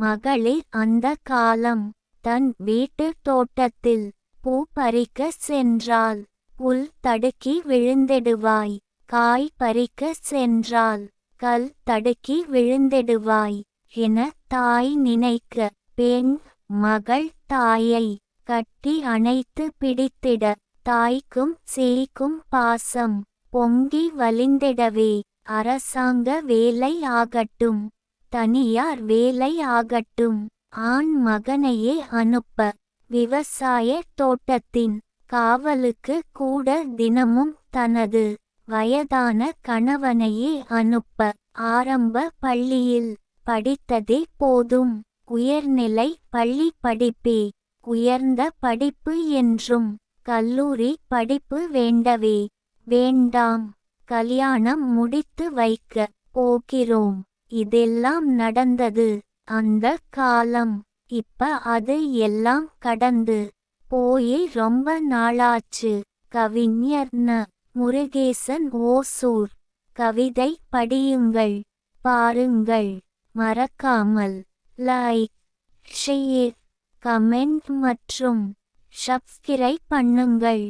மகளிர் அந்த காலம் தன் வீட்டு தோட்டத்தில் பூ பறிக்க சென்றாள். புல் தடுக்கி விழுந்திடுவாய். காய் பறிக்க சென்றாள். கல் தடுக்கி விழுந்திடுவாய். என தாய் நினைக்க பெண் மகள் தாயை கட்டி அணைத்து பிடித்திட தாய்க்கும் சேய்க்கும் பாசம் பொங்கி வலிந்திடவே அரசாங்க வேலை ஆகட்டும். தனியார் வேலை ஆகட்டும். ஆண் மகனையே அனுப்ப. விவசாய தோட்டத்தின் காவலுக்கு கூட தினமும் தனது வயதான கணவனையே அனுப்ப. ஆரம்ப பள்ளியில் படித்ததே போதும். உயர்நிலை பள்ளி படிப்பே. உயர்ந்த படிப்பு என்றும் கல்லூரி படிப்பு வேண்டவே. வேண்டாம். கல்யாணம் முடித்து வைக்க போகிறோம். இதெல்லாம் நடந்தது. அந்த காலம். இப்ப அது எல்லாம் கடந்து போய் ரொம்ப நாளாச்சு. கவிஞர் ந. முருகேசன் ஓசூர். கவிதை படியுங்கள். பாருங்கள். மறக்காமல் லைக் ஷேர் கமெண்ட் மற்றும் சப்ஸ்கிரைப் பண்ணுங்கள்.